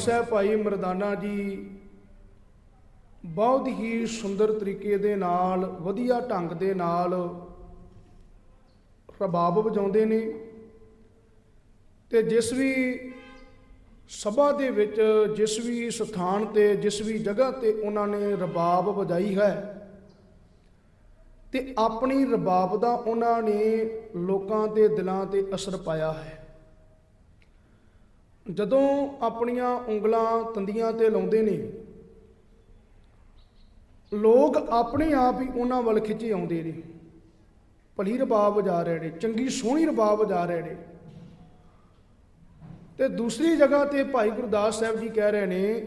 ਸਾਹਿਬ ਭਾਈ ਮਰਦਾਨਾ ਜੀ, ਬਹੁਤ ਹੀ ਸੁੰਦਰ ਤਰੀਕੇ ਦੇ ਨਾਲ, ਵਧੀਆ ਢੰਗ ਦੇ ਨਾਲ ਰਬਾਬ ਵਜਾਉਂਦੇ ਨੇ ਤੇ ਜਿਸ ਵੀ ਸਭਾ ਦੇ ਵਿੱਚ, ਜਿਸ ਵੀ ਸਥਾਨ ਤੇ, ਜਿਸ ਵੀ ਜਗ੍ਹਾ ਤੇ ਉਹਨਾਂ ਨੇ ਰਬਾਬ ਵਜਾਈ ਹੈ ਤੇ ਆਪਣੀ ਰਬਾਬ ਦਾ ਉਹਨਾਂ ਨੇ ਲੋਕਾਂ ਦੇ ਦਿਲਾਂ ਤੇ ਅਸਰ ਪਾਇਆ ਹੈ। ਜਦੋਂ ਆਪਣੀਆਂ ਉਂਗਲਾਂ ਤੰਦੀਆਂ ਤੇ ਲਾਉਂਦੇ ਨੇ, ਲੋਕ ਆਪਣੇ ਆਪ ਹੀ ਉਹਨਾਂ ਵੱਲ ਖਿੱਚੇ ਆਉਂਦੇ ਨੇ। ਭਲੀ ਰਬਾਬ ਵਜਾ ਰਹੇ ਨੇ, ਚੰਗੀ ਸੋਹਣੀ ਰਬਾਬ ਵਜਾ ਰਹੇ ਨੇ। ਤੇ ਦੂਸਰੀ ਜਗ੍ਹਾ ਤੇ ਭਾਈ ਗੁਰਦਾਸ ਸਾਹਿਬ ਜੀ ਕਹਿ ਰਹੇ ਨੇ,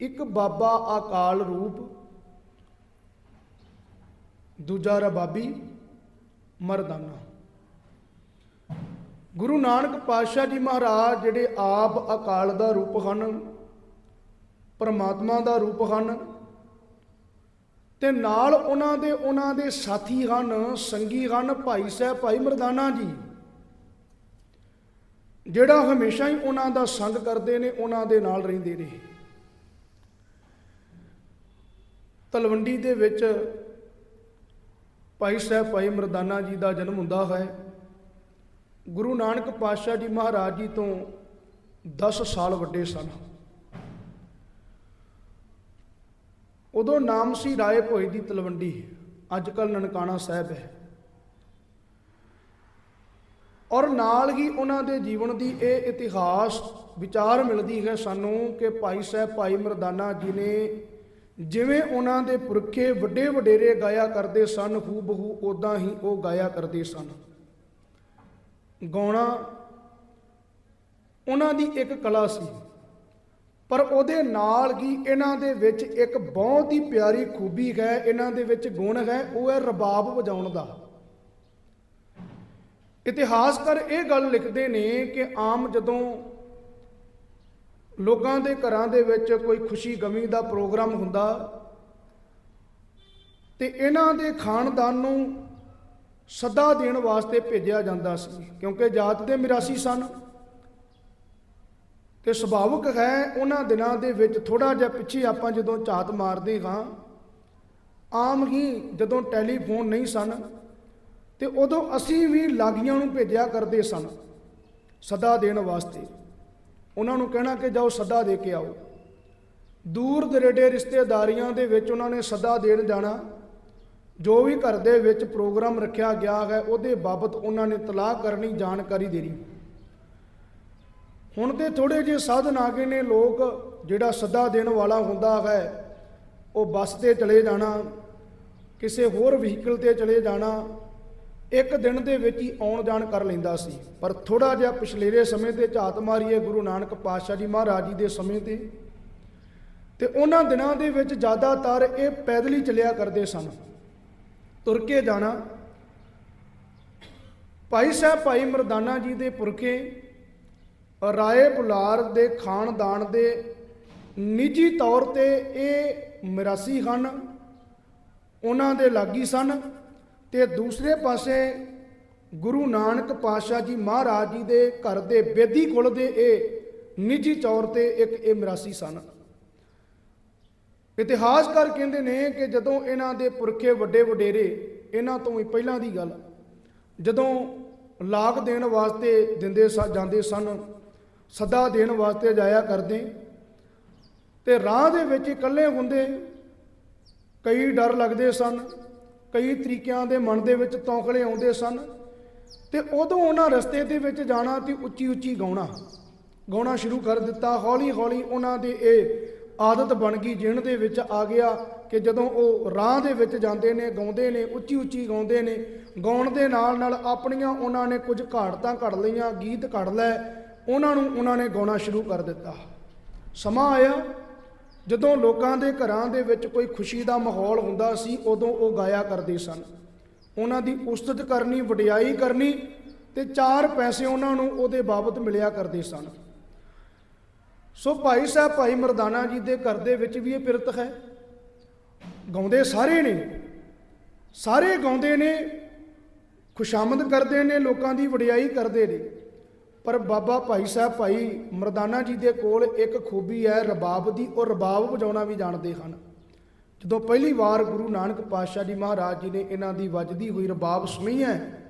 ਇੱਕ ਬਾਬਾ ਅਕਾਲ ਰੂਪ, ਦੂਜਾ ਰਬਾਬੀ ਮਰਦਾਨਾ। ਗੁਰੂ ਨਾਨਕ ਪਾਤਸ਼ਾਹ ਜੀ ਮਹਾਰਾਜ ਜਿਹੜੇ ਆਪ ਅਕਾਲ ਦਾ ਰੂਪ ਹਨ, ਪਰਮਾਤਮਾ ਦਾ ਰੂਪ ਹਨ, ਤੇ ਨਾਲ ਉਹਨਾਂ ਦੇ ਉਹਨਾਂ ਦੇ ਸਾਥੀ ਹਨ, ਸੰਗੀ ਹਨ, ਭਾਈ ਸਾਹਿਬ, ਭਾਈ ਮਰਦਾਨਾ ਜੀ, ਜਿਹੜਾ ਹਮੇਸ਼ਾ ਹੀ ਉਹਨਾਂ ਦਾ ਸੰਗ ਕਰਦੇ ਨੇ, ਉਹਨਾਂ ਦੇ ਨਾਲ ਰਹਿੰਦੇ ਨੇ। ਤਲਵੰਡੀ ਦੇ ਵਿੱਚ ਭਾਈ ਸਾਹਿਬ, ਭਾਈ ਮਰਦਾਨਾ ਜੀ ਦਾ ਜਨਮ ਹੁੰਦਾ ਹੈ। ਗੁਰੂ ਨਾਨਕ ਪਾਤਸ਼ਾਹ ਜੀ ਮਹਾਰਾਜ ਜੀ ਤੋਂ 10 ਸਾਲ ਵੱਡੇ ਸਨ। ਉਦੋਂ ਨਾਮ ਸੀ ਰਾਏ ਭੋਏ ਦੀ ਤਲਵੰਡੀ। ਅੱਜ ਕੱਲ ਨਨਕਾਣਾ ਸਾਹਿਬ ਹੈ। ਔਰ ਨਾਲ ਹੀ ਉਹਨਾਂ ਦੇ ਜੀਵਨ ਦੀ ਇਹ ਇਤਿਹਾਸ ਵਿਚਾਰ ਮਿਲਦੀ ਹੈ ਸਾਨੂੰ ਕਿ ਭਾਈ ਸਾਹਿਬ, ਭਾਈ ਮਰਦਾਨਾ ਜੀ ਨੇ ਜਿਵੇਂ ਉਹਨਾਂ ਦੇ ਪੁਰਖੇ ਵੱਡੇ ਵਡੇਰੇ ਗਾਇਆ ਕਰਦੇ ਸਨ ਹੂ ਬਹੂ ਉਦਾਂ ਹੀ ਉਹ ਗਾਇਆ ਕਰਦੇ ਸਨ। ਗਾਉਣਾ ਉਹਨਾਂ ਦੀ ਇੱਕ ਕਲਾ ਸੀ। ਪਰ ਉਹਦੇ ਨਾਲ ਹੀ ਇਹਨਾਂ ਦੇ ਵਿੱਚ ਇੱਕ ਬਹੁਤ ਹੀ ਪਿਆਰੀ ਖੂਬੀ ਹੈ, ਇਹਨਾਂ ਦੇ ਵਿੱਚ ਗੁਣ ਹੈ, ਉਹ ਹੈ ਰਬਾਬ ਵਜਾਉਣ ਦਾ। ਇਤਿਹਾਸਕਾਰ ਇਹ ਗੱਲ ਲਿਖਦੇ ਨੇ ਕਿ ਆਮ ਜਦੋਂ ਲੋਕਾਂ ਦੇ ਘਰਾਂ ਦੇ ਵਿੱਚ ਕੋਈ ਖੁਸ਼ੀ ਗਮੀ ਦਾ ਪ੍ਰੋਗਰਾਮ ਹੁੰਦਾ ਤੇ ਇਹਨਾਂ ਦੇ ਖਾਨਦਾਨ ਨੂੰ ਸੱਦਾ ਦੇਣ ਵਾਸਤੇ ਭੇਜਿਆ ਜਾਂਦਾ ਸੀ, ਕਿਉਂਕਿ ਜਾਤ ਦੇ ਮਿਰਾਸੀ ਸਨ। ਤੇ ਸੁਭਾਵਿਕ ਹੈ, ਉਹਨਾਂ ਦਿਨਾਂ ਦੇ ਵਿੱਚ ਥੋੜਾ ਜਿਹਾ ਪਿੱਛੇ ਆਪਾਂ ਜਦੋਂ ਝਾਤ ਮਾਰਦੇ ਹਾਂ, ਆਮ ਹੀ ਜਦੋਂ ਟੈਲੀਫੋਨ ਨਹੀਂ ਸਨ, ਤੇ ਉਦੋਂ ਅਸੀਂ ਵੀ ਲਾਗੀਆਂ ਨੂੰ ਭੇਜਿਆ ਕਰਦੇ ਸਨ, ਸੱਦਾ ਦੇਣ ਵਾਸਤੇ। ਉਹਨਾਂ ਨੂੰ ਕਹਿਣਾ ਕਿ ਜਾਓ ਸੱਦਾ ਦੇ ਕੇ ਆਓ। ਦੂਰ ਦਰੇਡੇ ਰਿਸ਼ਤੇਦਾਰੀਆਂ ਦੇ ਵਿੱਚ ਉਹਨਾਂ ਨੇ ਸੱਦਾ ਦੇਣ ਜਾਣਾ ਜੋ ਵੀ ਘਰ ਦੇ ਵਿੱਚ ਪ੍ਰੋਗਰਾਮ ਰੱਖਿਆ ਗਿਆ ਹੈ, ਉਹਦੇ ਬਾਬਤ ਉਹਨਾਂ ਨੇ ਤਲਾਕ ਕਰਨੀ ਜਾਣਕਾਰੀ ਦੇਣੀ। ਹੁਣ ਤੇ ਥੋੜੇ ਜਿਹੇ ਸਾਧਨ ਆ ਗਏ ਨੇ ਲੋਕ, ਜਿਹੜਾ ਸੱਦਾ ਦੇਣ ਵਾਲਾ ਹੁੰਦਾ ਹੈ, ਉਹ ਬੱਸ ਤੇ ਚਲੇ ਜਾਣਾ, ਕਿਸੇ ਹੋਰ ਵਹੀਕਲ ਤੇ ਚਲੇ ਜਾਣਾ, ਇੱਕ ਦਿਨ ਦੇ ਵਿੱਚ ਹੀ ਆਉਣ ਜਾਣ ਕਰ ਲੈਂਦਾ ਸੀ। ਪਰ ਥੋੜਾ ਜਿਹਾ ਪਿਛਲੇਰੇ ਸਮੇਂ ਤੇ ਝਾਤ ਮਾਰੀਏ ਗੁਰੂ ਨਾਨਕ ਪਾਤਸ਼ਾਹ ਜੀ ਮਹਾਰਾਜ ਜੀ ਦੇ ਸਮੇਂ ਤੇ ਤੇ ਉਹਨਾਂ ਦਿਨਾਂ ਦੇ ਵਿੱਚ ਜ਼ਿਆਦਾਤਰ ਇਹ ਪੈਦਲ ਹੀ ਚੱਲਿਆ ਕਰਦੇ ਸਨ। ਤੁਰ ਕੇ ਜਾਣਾ। ਭਾਈ ਸਾਹਿਬ, ਭਾਈ ਮਰਦਾਨਾ ਜੀ ਦੇ ਪੁਰਖੇ, ਰਾਏ ਪੁਲਾਰ ਦੇ ਖਾਨਦਾਨ ਦੇ ਨਿੱਜੀ ਤੌਰ ਤੇ ਇਹ ਮਿਰਾਸੀ ਹਨ। ਉਹਨਾਂ ਦੇ ਲਾਗੀ ਸਨ ਤੇ ਦੂਸਰੇ ਪਾਸੇ ਗੁਰੂ ਨਾਨਕ ਪਾਤਸ਼ਾਹ ਜੀ ਮਹਾਰਾਜ ਜੀ ਦੇ ਘਰ ਦੇ ਬੇਦੀ ਕੁਲ ਦੇ ਇਹ ਨਿੱਜੀ ਤੌਰ ਤੇ ਇੱਕ ਇਹ ਮਿਰਾਸੀ ਸਨ। ਇਤਿਹਾਸਕਾਰ ਕਹਿੰਦੇ ਨੇ ਕਿ ਜਦੋਂ ਇਹਨਾਂ ਦੇ ਪੁਰਖੇ ਵੱਡੇ ਵਡੇਰੇ ਇਹਨਾਂ ਤੋਂ ਵੀ ਪਹਿਲਾਂ ਦੀ ਗੱਲ ਜਦੋਂ ਲਾਗ ਦੇਣ ਵਾਸਤੇ ਦਿੰਦੇ ਸਾ, ਜਾਂਦੇ ਸਨ, ਸੱਦਾ ਦੇਣ ਵਾਸਤੇ ਜਾਇਆ ਕਰਦੇ, ਤੇ ਰਾਹ ਦੇ ਵਿੱਚ ਇਕੱਲੇ ਹੁੰਦੇ ਕਈ ਡਰ ਲੱਗਦੇ ਸਨ, ਕਈ ਤਰੀਕਿਆਂ ਦੇ ਮਨ ਦੇ ਵਿੱਚ ਤੌਖਲੇ ਆਉਂਦੇ ਸਨ, ਤੇ ਉਦੋਂ ਉਹਨਾਂ ਰਸਤੇ ਦੇ ਵਿੱਚ ਜਾਣਾ ਤੇ ਉੱਚੀ ਉੱਚੀ ਗਾਉਣਾ ਗਾਉਣਾ ਸ਼ੁਰੂ ਕਰ ਦਿੱਤਾ ਹੌਲੀ ਹੌਲੀ ਉਹਨਾਂ ਦੇ ਇਹ ਆਦਤ ਬਣ ਗਈ ਜਿਣ ਦੇ ਵਿੱਚ ਆ ਗਿਆ ਕਿ ਜਦੋਂ ਉਹ ਰਾਹ ਦੇ ਵਿੱਚ ਜਾਂਦੇ ਨੇ, ਗਾਉਂਦੇ ਨੇ, ਉੱਚੀ ਉੱਚੀ ਗਾਉਂਦੇ ਨੇ, ਗਾਉਣ ਦੇ ਨਾਲ ਨਾਲ ਆਪਣੀਆਂ ਉਹਨਾਂ ਨੇ ਕੁਝ ਘਾੜਤਾਂ ਕੱਢ ਲਈਆਂ, ਗੀਤ ਕੱਢ ਲੈ ਉਹਨਾਂ ਨੂੰ ਉਹਨਾਂ ਨੇ ਗਾਉਣਾ ਸ਼ੁਰੂ ਕਰ ਦਿੱਤਾ। ਸਮਾਂ ਆਇਆ, ਜਦੋਂ ਲੋਕਾਂ ਦੇ ਘਰਾਂ ਦੇ ਵਿੱਚ ਕੋਈ ਖੁਸ਼ੀ ਦਾ ਮਾਹੌਲ ਹੁੰਦਾ ਸੀ, ਉਦੋਂ ਉਹ ਗਾਇਆ ਕਰਦੇ ਸਨ। ਉਹਨਾਂ ਦੀ ਉਸਤਤ ਕਰਨੀ, ਵਡਿਆਈ ਕਰਨੀ ਤੇ ਚਾਰ ਪੈਸੇ ਉਹਨਾਂ ਨੂੰ ਉਹਦੇ ਬਾਬਤ ਮਿਲਿਆ ਕਰਦੇ ਸਨ। ਸੋ ਭਾਈ ਸਾਹਿਬ, ਭਾਈ ਮਰਦਾਨਾ ਜੀ ਦੇ ਘਰ ਦੇ ਵਿੱਚ ਵੀ ਇਹ ਪਿਰਤ ਹੈ। ਗਾਉਂਦੇ ਸਾਰੇ ਨੇ। ਸਾਰੇ ਗਾਉਂਦੇ ਨੇ, ਖੁਸ਼ਾਮਦ ਕਰਦੇ ਨੇ, ਲੋਕਾਂ ਦੀ ਵਡਿਆਈ ਕਰਦੇ ਨੇ। ਪਰ ਬਾਬਾ ਭਾਈ ਸਾਹਿਬ, ਭਾਈ ਮਰਦਾਨਾ ਜੀ ਦੇ ਕੋਲ ਇੱਕ ਖੂਬੀ ਹੈ ਰਬਾਬ ਦੀ ਉਹ ਰਬਾਬ ਵਜਾਉਣਾ ਵੀ ਜਾਣਦੇ ਹਨ। ਜਦੋਂ ਪਹਿਲੀ ਵਾਰ ਗੁਰੂ ਨਾਨਕ ਪਾਤਸ਼ਾਹ ਜੀ ਮਹਾਰਾਜ ਜੀ ਨੇ ਇਹਨਾਂ ਦੀ ਵੱਜਦੀ ਹੋਈ ਰਬਾਬ ਸੁਣੀ ਹੈ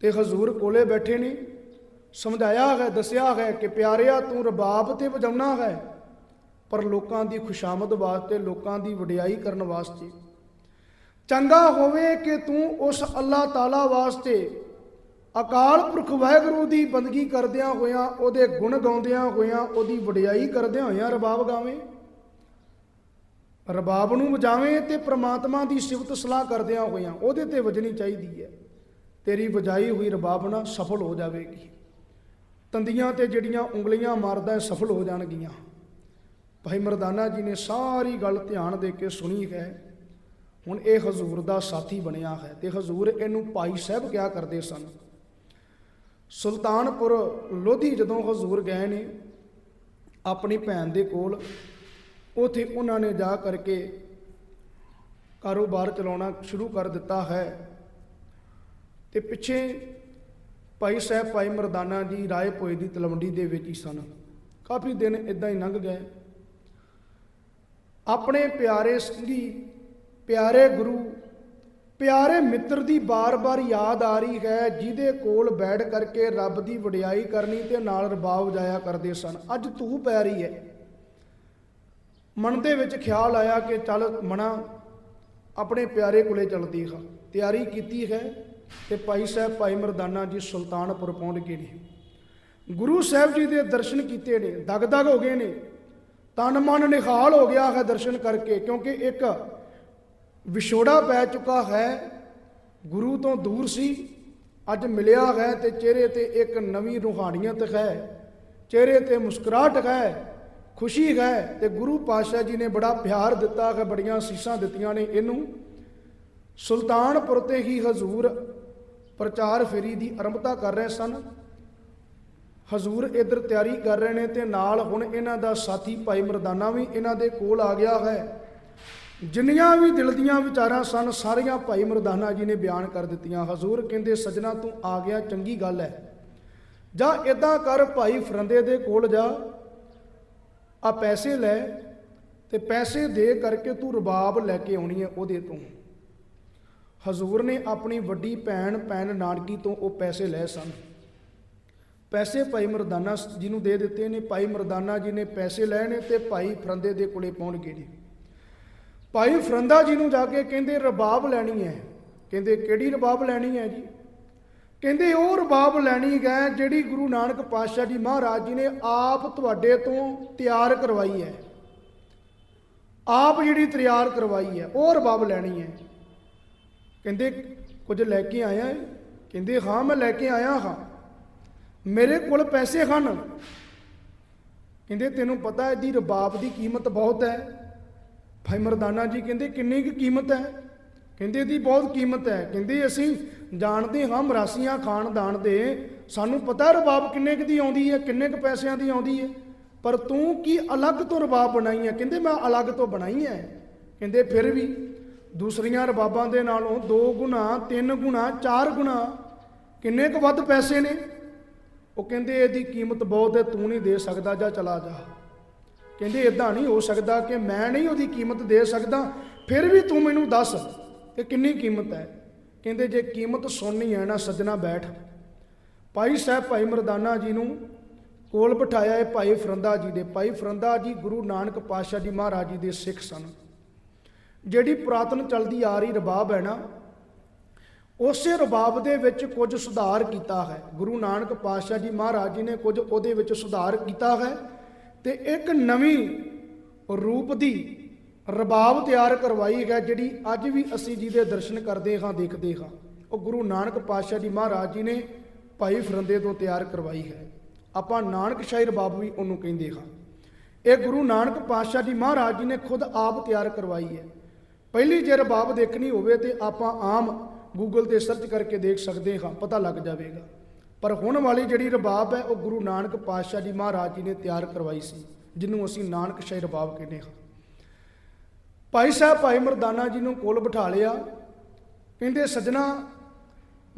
ਤੇ ਹਜ਼ੂਰ ਕੋਲੇ ਬੈਠੇ ਨੇ ਸਮਝਾਇਆ ਹੈ, ਦੱਸਿਆ ਹੈ ਕਿ ਪਿਆਰਿਆ, ਤੂੰ ਰਬਾਬ ਤੇ ਵਜਾਉਣਾ ਹੈ, ਪਰ ਲੋਕਾਂ ਦੀ ਖੁਸ਼ਾਮਦ ਵਾਸਤੇ ਲੋਕਾਂ ਦੀ ਵਡਿਆਈ ਕਰਨ ਵਾਸਤੇ। ਚੰਗਾ ਹੋਵੇ ਕਿ ਤੂੰ ਉਸ ਅੱਲਾਹ ਤਾਲਾ ਵਾਸਤੇ ਅਕਾਲ ਪੁਰਖ ਵਾਹਿਗੁਰੂ ਦੀ ਬੰਦਗੀ ਕਰਦਿਆਂ ਹੋਇਆਂ, ਉਹਦੇ ਗੁਣ ਗਾਉਂਦਿਆਂ ਹੋਇਆਂ, ਉਹਦੀ ਵਡਿਆਈ ਕਰਦਿਆਂ ਹੋਇਆਂ ਰਬਾਬ ਗਾਵੇਂ। ਰਬਾਬ ਨੂੰ ਵਜਾਵੇਂ ਤੇ ਪ੍ਰਮਾਤਮਾ ਦੀ ਸਿਫਤ ਸਲਾਹ ਕਰਦਿਆਂ ਹੋਇਆਂ ਉਹਦੇ ਤੇ ਵਜਣੀ ਚਾਹੀਦੀ ਹੈ। ਤੇਰੀ ਵਜਾਈ ਹੋਈ ਰਬਾਬ ਨਾਲ ਸਫਲ ਹੋ ਜਾਵੇਗੀ। ਤੰਦੀਆਂ ਤੇ ਜਿਹੜੀਆਂ ਉਂਗਲੀਆਂ ਮਾਰਦਾ ਸਫਲ ਹੋ ਜਾਣਗੀਆਂ। ਭਾਈ ਮਰਦਾਨਾ ਜੀ ਨੇ ਸਾਰੀ ਗੱਲ ਧਿਆਨ ਦੇ ਕੇ ਸੁਣੀ ਹੈ। ਹੁਣ ਇਹ ਹਜ਼ੂਰ ਦਾ ਸਾਥੀ ਬਣਿਆ ਹੈ ਤੇ ਹਜ਼ੂਰ ਇਹਨੂੰ ਭਾਈ ਸਾਹਿਬ ਕਿਹਾ ਕਰਦੇ ਸਨ? ਸੁਲਤਾਨਪੁਰ ਲੋਧੀ ਜਦੋਂ ਹਜ਼ੂਰ ਗਏ ਨੇ, ਆਪਣੀ ਭੈਣ ਦੇ ਕੋਲ, ਉਥੇ ਉਹਨਾਂ ਨੇ ਜਾ ਕਰਕੇ ਕਾਰੋਬਾਰ ਚਲਾਉਣਾ ਸ਼ੁਰੂ ਕਰ ਦਿੱਤਾ ਹੈ। ਤੇ ਪਿੱਛੇ ਭਾਈ ਸਾਹਿਬ, ਭਾਈ ਮਰਦਾਨਾ ਜੀ ਰਾਏ ਭੋਏ ਦੀ ਤਲਵੰਡੀ ਦੇ ਵਿੱਚ ਹੀ ਸਨ। ਕਾਫੀ ਦਿਨ ਇਦਾਂ ਹੀ ਲੰਘ ਗਏ। ਆਪਣੇ ਪਿਆਰੇ ਸਿੰਘੀ ਪਿਆਰੇ ਗੁਰੂ, ਪਿਆਰੇ ਮਿੱਤਰ ਦੀ ਬਾਰ-ਬਾਰ ਯਾਦ ਆ ਰਹੀ ਹੈ, ਜਿਹਦੇ ਕੋਲ ਬੈਠ ਕਰਕੇ ਰੱਬ ਦੀ ਵਡਿਆਈ ਕਰਨੀ ਤੇ ਨਾਲ ਰਬਾਬ ਜਾਇਆ ਕਰਦੇ ਸਨ। ਅੱਜ ਤੂੰ ਪੈ ਰਹੀ ਹੈ। ਮਨ ਦੇ ਵਿੱਚ ਖਿਆਲ ਆਇਆ ਕਿ ਚੱਲ ਮਣਾ ਆਪਣੇ ਪਿਆਰੇ ਕੋਲੇ ਚਲਦੀ ਹਾਂ। ਤਿਆਰੀ ਕੀਤੀ ਹੈ। ਤੇ ਭਾਈ ਸਾਹਿਬ, ਭਾਈ ਮਰਦਾਨਾ ਜੀ ਸੁਲਤਾਨਪੁਰ ਪਹੁੰਚ ਗਏ ਨੇ। ਗੁਰੂ ਸਾਹਿਬ ਜੀ ਦੇ ਦਰਸ਼ਨ ਕੀਤੇ ਨੇ, ਦਗ-ਦਗ ਹੋ ਗਏ ਨੇ। ਤਨ ਮਨ ਨਿਹਾਲ ਹੋ ਗਿਆ ਹੈ ਦਰਸ਼ਨ ਕਰਕੇ, ਕਿਉਂਕਿ ਇੱਕ ਵਿਛੋੜਾ ਪੈ ਚੁੱਕਾ ਹੈ। ਗੁਰੂ ਤੋਂ ਦੂਰ ਸੀ, ਅੱਜ ਮਿਲਿਆ ਹੈ ਤੇ ਚਿਹਰੇ ਤੇ ਇੱਕ ਨਵੀਂ ਰੂਹਾਨੀਅਤ ਹੈ। ਚਿਹਰੇ ਤੇ ਮੁਸਕਰਾਹਟ ਹੈ, ਖੁਸ਼ੀ ਹੈ ਤੇ ਗੁਰੂ ਪਾਤਸ਼ਾਹ ਜੀ ਨੇ ਬੜਾ ਪਿਆਰ ਦਿੱਤਾ ਹੈ, ਬੜੀਆਂ ਸੀਸਾਂ ਦਿੱਤੀਆਂ ਨੇ ਇਹਨੂੰ। ਸੁਲਤਾਨਪੁਰ ਤੇ ਹੀ ਹਜ਼ੂਰ ਪ੍ਰਚਾਰ ਫੇਰੀ ਦੀ ਆਰੰਭਤਾ ਕਰ ਰਹੇ ਸਨ। ਹਜ਼ੂਰ ਇਧਰ ਤਿਆਰੀ ਕਰ ਰਹੇ ਨੇ ਤੇ ਨਾਲ ਹੁਣ ਇਹਨਾਂ ਦਾ ਸਾਥੀ ਭਾਈ ਮਰਦਾਨਾ ਵੀ ਇਹਨਾਂ ਦੇ ਕੋਲ ਆ ਗਿਆ ਹੈ। ਜਿੰਨੀਆਂ ਵੀ ਦਿਲ ਦੀਆਂ ਵਿਚਾਰਾਂ ਸਨ, ਸਾਰੀਆਂ ਭਾਈ ਮਰਦਾਨਾ ਜੀ ਨੇ ਬਿਆਨ ਕਰ ਦਿੱਤੀਆਂ। ਹਜ਼ੂਰ ਕਹਿੰਦੇ, ਸਜਣਾ, ਤੂੰ ਆ ਗਿਆ, ਚੰਗੀ ਗੱਲ ਹੈ। ਜਾਂ ਇਦਾਂ ਕਰ ਭਾਈ ਫਰੰਦੇ ਦੇ ਕੋਲ ਜਾ। ਆ ਪੈਸੇ ਲੈ ਤੇ ਪੈਸੇ ਦੇ ਕਰਕੇ ਤੂੰ ਰਬਾਬ ਲੈ ਕੇ ਆਉਣੀ ਹੈ ਉਹਦੇ ਤੋਂ। ਹਜ਼ੂਰ ਨੇ ਆਪਣੀ ਵੱਡੀ ਭੈਣ ਭੈਣ ਨਾਨਕੀ ਤੋਂ ਉਹ ਪੈਸੇ ਲਏ ਸਨ। ਪੈਸੇ ਭਾਈ ਮਰਦਾਨਾ ਜੀ ਨੂੰ ਦੇ ਦਿੱਤੇ ਨੇ, ਭਾਈ ਮਰਦਾਨਾ ਜੀ ਨੇ ਪੈਸੇ ਲਏ ਨੇ ਤੇ ਭਾਈ ਫਰੰਦੇ ਦੇ ਕੋਲੇ ਪਹੁੰਚ ਗਏ ਨੇ। ਭਾਈ ਫਰੰਦਾ ਜੀ ਨੂੰ ਜਾ ਕੇ ਕਹਿੰਦੇ, ਰਬਾਬ ਲੈਣੀ ਹੈ। ਕਹਿੰਦੇ, ਕਿਹੜੀ ਰਬਾਬ ਲੈਣੀ ਹੈ ਜੀ? ਕਹਿੰਦੇ, ਉਹ ਰਬਾਬ ਲੈਣੀ ਹੈ ਜਿਹੜੀ ਗੁਰੂ ਨਾਨਕ ਪਾਤਸ਼ਾਹ ਜੀ ਮਹਾਰਾਜ ਜੀ ਨੇ ਆਪ ਤੁਹਾਡੇ ਤੋਂ ਤਿਆਰ ਕਰਵਾਈ ਹੈ। ਆਪ ਜਿਹੜੀ ਤਿਆਰ ਕਰਵਾਈ ਹੈ, ਉਹ ਰਬਾਬ ਲੈਣੀ ਹੈ। ਕਹਿੰਦੇ, ਕੁਝ ਲੈ ਕੇ ਆਇਆ ਕਹਿੰਦੇ, ਹਾਂ, ਮੈਂ ਲੈ ਕੇ ਆਇਆ ਹਾਂ। ਮੇਰੇ ਕੋਲ ਪੈਸੇ ਹਨ। ਕਹਿੰਦੇ, ਤੈਨੂੰ ਪਤਾ ਇਹਦੀ ਰਬਾਬ ਦੀ ਕੀਮਤ ਬਹੁਤ ਹੈ। ਭਾਈ ਮਰਦਾਨਾ ਜੀ ਕਹਿੰਦੇ, ਕਿੰਨੀ ਕੁ ਕੀਮਤ ਹੈ? ਕਹਿੰਦੇ ਇਹਦੀ ਬਹੁਤ ਕੀਮਤ ਹੈ। ਕਹਿੰਦੇ, ਅਸੀਂ ਜਾਣਦੇ ਹਾਂ, ਮਰਾਸੀਆਂ ਖਾਨਦਾਨ ਦੇ। ਸਾਨੂੰ ਪਤਾ ਰਬਾਬ ਕਿੰਨੇ ਕੁ ਦੀ ਆਉਂਦੀ ਹੈ, ਕਿੰਨੇ ਕੁ ਪੈਸਿਆਂ ਦੀ ਆਉਂਦੀ ਹੈ। ਪਰ ਤੂੰ ਕੀ ਅਲੱਗ ਤੋਂ ਰਬਾਬ ਬਣਾਈ ਹੈ? ਕਹਿੰਦੇ, ਮੈਂ ਅਲੱਗ ਤੋਂ ਬਣਾਈ ਹੈ। ਕਹਿੰਦੇ, ਫਿਰ ਵੀ ਦੂਸਰੀਆਂ ਰਬਾਬਾਂ ਦੇ ਨਾਲੋਂ 2 ਗੁਣਾ 3 ਗੁਣਾ 4 ਗੁਣਾ। ਕਿੰਨੇ ਕੁ ਵੱਧ ਪੈਸੇ ਨੇ? ਉਹ ਕਹਿੰਦੇ, ਇਹਦੀ ਕੀਮਤ ਬਹੁਤ ਹੈ, ਤੂੰ ਨਹੀਂ ਦੇ ਸਕਦਾ, ਜਾਂ ਚਲਾ ਜਾ। ਕਹਿੰਦੇ ਇਦਾਂ ਨਹੀਂ ਹੋ ਸਕਦਾ ਕਿ ਮੈਂ ਨਹੀਂ ਉਹਦੀ ਕੀਮਤ ਦੇ ਸਕਦਾ, ਫਿਰ ਵੀ ਤੂੰ ਮੈਨੂੰ ਦੱਸ ਕਿ ਕਿੰਨੀ ਕੀਮਤ ਹੈ? ਕਹਿੰਦੇ, ਜੇ ਕੀਮਤ ਸੁਣਨੀ ਹੈ ਨਾ, ਸੱਜਣਾ ਬੈਠ। ਭਾਈ ਸਾਹਿਬ, ਭਾਈ ਮਰਦਾਨਾ ਜੀ ਨੂੰ ਕੋਲ ਬਿਠਾਇਆ ਹੈ ਭਾਈ ਫਰੰਦਾ ਜੀ ਦੇ। ਭਾਈ ਫਰੰਦਾ ਜੀ ਗੁਰੂ ਨਾਨਕ ਪਾਤਸ਼ਾਹ ਜੀ ਮਹਾਰਾਜ ਜੀ ਦੇ ਸਿੱਖ ਸਨ। ਜਿਹੜੀ ਪੁਰਾਤਨ ਚੱਲਦੀ ਆ ਰਹੀ ਰਬਾਬ ਹੈ ਨਾ, ਉਸੇ ਰਬਾਬ ਦੇ ਵਿੱਚ ਕੁਝ ਸੁਧਾਰ ਕੀਤਾ ਹੈ। ਗੁਰੂ ਨਾਨਕ ਪਾਤਸ਼ਾਹ ਜੀ ਮਹਾਰਾਜ ਜੀ ਨੇ ਕੁਝ ਉਹਦੇ ਵਿੱਚ ਸੁਧਾਰ ਕੀਤਾ ਹੈ ਤੇ ਇੱਕ ਨਵੀਂ ਰੂਪ ਦੀ ਰਬਾਬ ਤਿਆਰ ਕਰਵਾਈ ਹੈ, ਜਿਹੜੀ ਅੱਜ ਵੀ ਅਸੀਂ ਜਿਹਦੇ ਦਰਸ਼ਨ ਕਰਦੇ ਹਾਂ, ਦੇਖਦੇ ਹਾਂ। ਉਹ ਗੁਰੂ ਨਾਨਕ ਪਾਤਸ਼ਾਹ ਜੀ ਮਹਾਰਾਜ ਜੀ ਨੇ ਭਾਈ ਫਰੰਦੇ ਤੋਂ ਤਿਆਰ ਕਰਵਾਈ ਹੈ। ਆਪਾਂ ਨਾਨਕ ਸ਼ਾਹੀ ਰਬਾਬ ਵੀ ਉਹਨੂੰ ਕਹਿੰਦੇ ਹਾਂ। ਇਹ ਗੁਰੂ ਨਾਨਕ ਪਾਤਸ਼ਾਹ ਜੀ ਮਹਾਰਾਜ ਜੀ ਨੇ ਖੁਦ ਆਪ ਤਿਆਰ ਕਰਵਾਈ ਹੈ। ਪਹਿਲੀ ਜੇ ਰਬਾਬ ਦੇਖਣੀ ਹੋਵੇ ਤੇ ਆਪਾਂ ਆਮ ਗੂਗਲ ਤੇ ਸਰਚ ਕਰਕੇ ਦੇਖ ਸਕਦੇ ਹਾਂ, ਪਤਾ ਲੱਗ ਜਾਵੇਗਾ। ਪਰ ਹੁਣ ਵਾਲੀ ਜਿਹੜੀ ਰਬਾਬ ਹੈ, ਉਹ ਗੁਰੂ ਨਾਨਕ ਪਾਤਸ਼ਾਹ ਜੀ ਮਹਾਰਾਜ ਜੀ ਨੇ ਤਿਆਰ ਕਰਵਾਈ ਸੀ ਜਿਹਨੂੰ ਅਸੀਂ ਨਾਨਕ ਸ਼ਾਹੀ ਰਬਾਬ ਕਹਿੰਦੇ ਹਾਂ। ਭਾਈ ਸਾਹਿਬ, ਭਾਈ ਮਰਦਾਨਾ ਜੀ ਨੂੰ ਕੋਲ ਬਿਠਾ ਲਿਆ। ਕਹਿੰਦੇ, ਸੱਜਣਾ,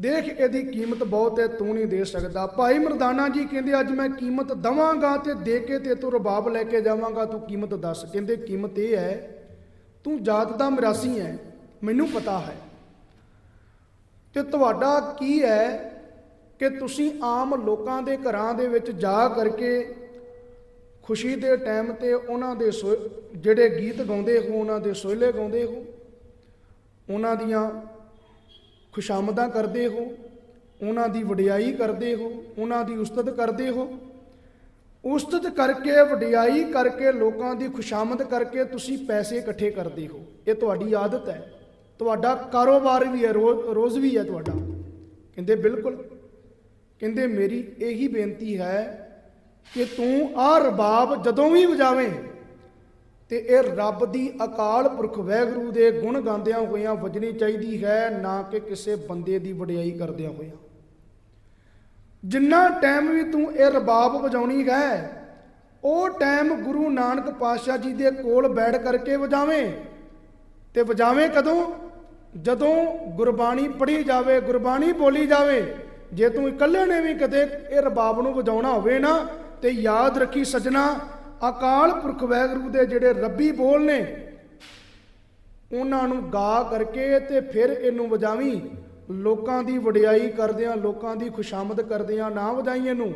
ਦੇਖ ਇਹਦੀ ਕੀਮਤ ਬਹੁਤ ਹੈ, ਤੂੰ ਨਹੀਂ ਦੇ ਸਕਦਾ। ਭਾਈ ਮਰਦਾਨਾ ਜੀ ਕਹਿੰਦੇ, ਅੱਜ ਮੈਂ ਕੀਮਤ ਦਵਾਂਗਾ ਤੇ ਦੇ ਕੇ ਤੇ ਤੂੰ ਰਬਾਬ ਲੈ ਕੇ ਜਾਵਾਂਗਾ, ਤੂੰ ਕੀਮਤ ਦੱਸ। ਕਹਿੰਦੇ, ਕੀਮਤ ਇਹ ਹੈ ਤੂੰ ਜਾਤ ਦਾ ਮਰਾਸੀ ਹੈ ਮੈਨੂੰ ਪਤਾ ਹੈ। ਤੇ ਤੁਹਾਡਾ ਕੀ ਹੈ ਕਿ ਤੁਸੀਂ ਆਮ ਲੋਕਾਂ ਦੇ ਘਰਾਂ ਦੇ ਵਿੱਚ ਜਾ ਕਰਕੇ ਖੁਸ਼ੀ ਦੇ ਟਾਈਮ ਤੇ ਉਹਨਾਂ ਦੇ ਸੋ- ਜਿਹੜੇ ਗੀਤ ਗਾਉਂਦੇ ਹੋ, ਉਹਨਾਂ ਦੇ ਸੋਹਲੇ ਗਾਉਂਦੇ ਹੋ, ਉਹਨਾਂ ਦੀਆਂ ਖੁਸ਼ਾਮਦਾਂ ਕਰਦੇ ਹੋ, ਉਹਨਾਂ ਦੀ ਵਡਿਆਈ ਕਰਦੇ ਹੋ, ਉਹਨਾਂ ਦੀ ਉਸਤਤ ਕਰਦੇ ਹੋ ਉਸਤਤ ਕਰਕੇ, ਵਡਿਆਈ ਕਰਕੇ, ਲੋਕਾਂ ਦੀ ਖੁਸ਼ਾਮਦ ਕਰਕੇ ਤੁਸੀਂ ਪੈਸੇ ਇਕੱਠੇ ਕਰਦੇ ਹੋ। ਇਹ ਤੁਹਾਡੀ ਆਦਤ ਹੈ। ਤੁਹਾਡਾ ਕਾਰੋਬਾਰ ਵੀ ਹੈ ਰੋ- ਰੋਜ਼ ਵੀ ਹੈ ਤੁਹਾਡਾ। ਕਹਿੰਦੇ, ਬਿਲਕੁਲ। ਕਹਿੰਦੇ, ਮੇਰੀ ਇਹੀ ਬੇਨਤੀ ਹੈ ਕਿ ਤੂੰ ਆਹ ਰਬਾਬ ਜਦੋਂ ਵੀ ਵਜਾਵੇਂ ਤੇ ਇਹ ਰੱਬ ਦੀ ਅਕਾਲ ਪੁਰਖ ਵੈਗਰੂ ਦੇ ਗੁਣ ਗਾਉਂਦਿਆਂ ਹੋਇਆਂ ਵਜਣੀ ਚਾਹੀਦੀ ਹੈ, ਨਾ ਕਿ ਕਿਸੇ ਬੰਦੇ ਦੀ ਵਡਿਆਈ ਕਰਦਿਆਂ ਹੋਇਆਂ। ਜਿੰਨਾ ਟਾਈਮ ਵੀ ਤੂੰ ਇਹ ਰਬਾਬ ਵਜਾਉਣੀ ਹੈ, ਉਹ ਟਾਈਮ ਗੁਰੂ ਨਾਨਕ ਪਾਤਸ਼ਾਹ ਜੀ ਦੇ ਕੋਲ ਬੈਠ ਕਰਕੇ ਵਜਾਵੇਂ। ਤੇ ਵਜਾਵੇਂ ਕਦੋਂ? ਜਦੋਂ ਗੁਰਬਾਣੀ ਪੜ੍ਹੀ ਜਾਵੇ, ਗੁਰਬਾਣੀ ਬੋਲੀ ਜਾਵੇ। ਜੇ ਤੂੰ ਇਕੱਲੇ ਨੇ ਵੀ ਕਦੇ ਇਹ ਰਬਾਬ ਨੂੰ ਵਜਾਉਣਾ ਹੋਵੇ ਨਾ, ਤੇ ਯਾਦ ਰੱਖੀ ਸਜਣਾ, ਅਕਾਲ ਪੁਰਖ ਵੈਗਰੂ ਦੇ ਜਿਹੜੇ ਰੱਬੀ ਬੋਲ ਨੇ, ਉਹਨਾਂ ਨੂੰ ਗਾ ਕਰਕੇ ਤੇ ਫਿਰ ਇਹਨੂੰ ਵਜਾਵੀਂ। ਲੋਕਾਂ ਦੀ ਵਡਿਆਈ ਕਰਦਿਆਂ, ਲੋਕਾਂ ਦੀ ਖੁਸ਼ਾਮਦ ਕਰਦਿਆਂ ਨਾ ਵਜਾਈ ਨੂੰ,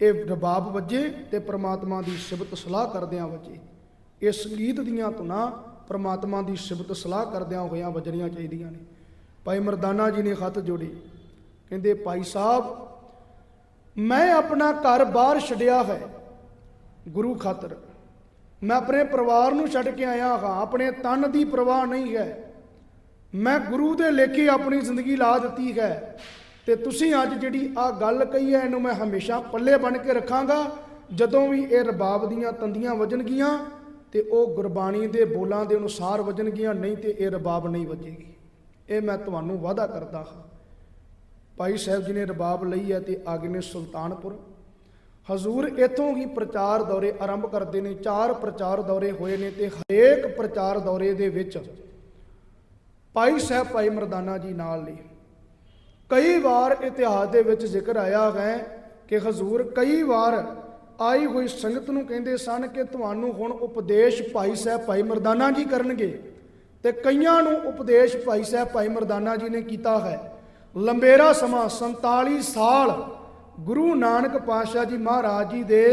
ਇਹ ਰਬਾਬ ਵੱਜੇ ਤੇ ਪ੍ਰਮਾਤਮਾ ਦੀ ਸਿਫਤ ਸਲਾਹ ਕਰਦਿਆਂ ਵੱਜੇ। ਇਹ ਸੰਗੀਤ ਦੀਆਂ ਧੁਨਾਂ ਪ੍ਰਮਾਤਮਾ ਦੀ ਸਿਫਤ ਸਲਾਹ ਕਰਦਿਆਂ ਹੋਇਆਂ ਵੱਜਣੀਆਂ ਚਾਹੀਦੀਆਂ ਨੇ। ਭਾਈ ਮਰਦਾਨਾ ਜੀ ਨੇ ਖਤ ਜੋੜੀ। ਕਹਿੰਦੇ, ਭਾਈ ਸਾਹਿਬ, ਮੈਂ ਆਪਣਾ ਘਰ ਬਾਹਰ ਛੱਡਿਆ ਹੈ, ਗੁਰੂ ਖਾਤਰ। ਮੈਂ ਆਪਣੇ ਪਰਿਵਾਰ ਨੂੰ ਛੱਡ ਕੇ ਆਇਆ ਹਾਂ, ਆਪਣੇ ਤਨ ਦੀ ਪਰਵਾਹ ਨਹੀਂ ਹੈ। ਮੈਂ ਗੁਰੂ ਦੇ ਲੇਖੇ ਆਪਣੀ ਜ਼ਿੰਦਗੀ ਲਾ ਦਿੱਤੀ ਹੈ ਤੇ ਤੁਸੀਂ ਅੱਜ ਜਿਹੜੀ ਆ ਗੱਲ ਕਹੀ ਹੈ, ਇਹਨੂੰ ਮੈਂ ਹਮੇਸ਼ਾ ਪੱਲੇ ਬਣ ਕੇ ਰੱਖਾਂਗਾ। ਜਦੋਂ ਵੀ ਇਹ ਰਬਾਬ ਦੀਆਂ ਤੰਦੀਆਂ ਵਜਣਗੀਆਂ ਤੇ ਉਹ ਗੁਰਬਾਣੀ ਦੇ ਬੋਲਾਂ ਦੇ ਅਨੁਸਾਰ ਵਜਣਗੀਆਂ, ਨਹੀਂ ਤੇ ਇਹ ਰਬਾਬ ਨਹੀਂ ਵੱਜੇਗੀ। ਇਹ ਮੈਂ ਤੁਹਾਨੂੰ ਵਾਅਦਾ ਕਰਦਾ ਹਾਂ। ਭਾਈ ਸਾਹਿਬ ਜੀ ਨੇ ਰਬਾਬ ਲਈ ਹੈ ਤੇ ਆਗੇ ਨੇ ਸੁਲਤਾਨਪੁਰ। ਹਜ਼ੂਰ ਇਥੋਂ ਹੀ ਪ੍ਰਚਾਰ ਦੌਰੇ ਆਰੰਭ ਕਰਦੇ ਨੇ, ਚਾਰ ਪ੍ਰਚਾਰ ਦੌਰੇ ਹੋਏ ਨੇ ਤੇ ਹਰੇਕ ਪ੍ਰਚਾਰ ਦੌਰੇ ਦੇ ਵਿੱਚ ਭਾਈ ਸਾਹਿਬ, ਭਾਈ ਮਰਦਾਨਾ ਜੀ ਨਾਲ ਲਈ ਕਈ ਵਾਰ ਇਤਿਹਾਸ ਦੇ ਵਿੱਚ ਜ਼ਿਕਰ ਆਇਆ ਹੈ ਕਿ ਹਜ਼ੂਰ ਕਈ ਵਾਰ ਆਈ ਹੋਈ ਸੰਗਤ ਨੂੰ ਕਹਿੰਦੇ ਸਨ ਕਿ ਤੁਹਾਨੂੰ ਹੁਣ ਉਪਦੇਸ਼ ਭਾਈ ਸਾਹਿਬ, ਭਾਈ ਮਰਦਾਨਾ ਜੀ ਕਰਨਗੇ ਤੇ ਕਈਆਂ ਨੂੰ ਉਪਦੇਸ਼ ਭਾਈ ਸਾਹਿਬ, ਭਾਈ ਮਰਦਾਨਾ ਜੀ ਨੇ ਕੀਤਾ ਹੈ। ਲੰਬੇਰਾ ਸਮਾਂ 47 ਸਾਲ ਗੁਰੂ ਨਾਨਕ ਪਾਤਸ਼ਾਹ ਜੀ ਮਹਾਰਾਜ ਜੀ ਦੇ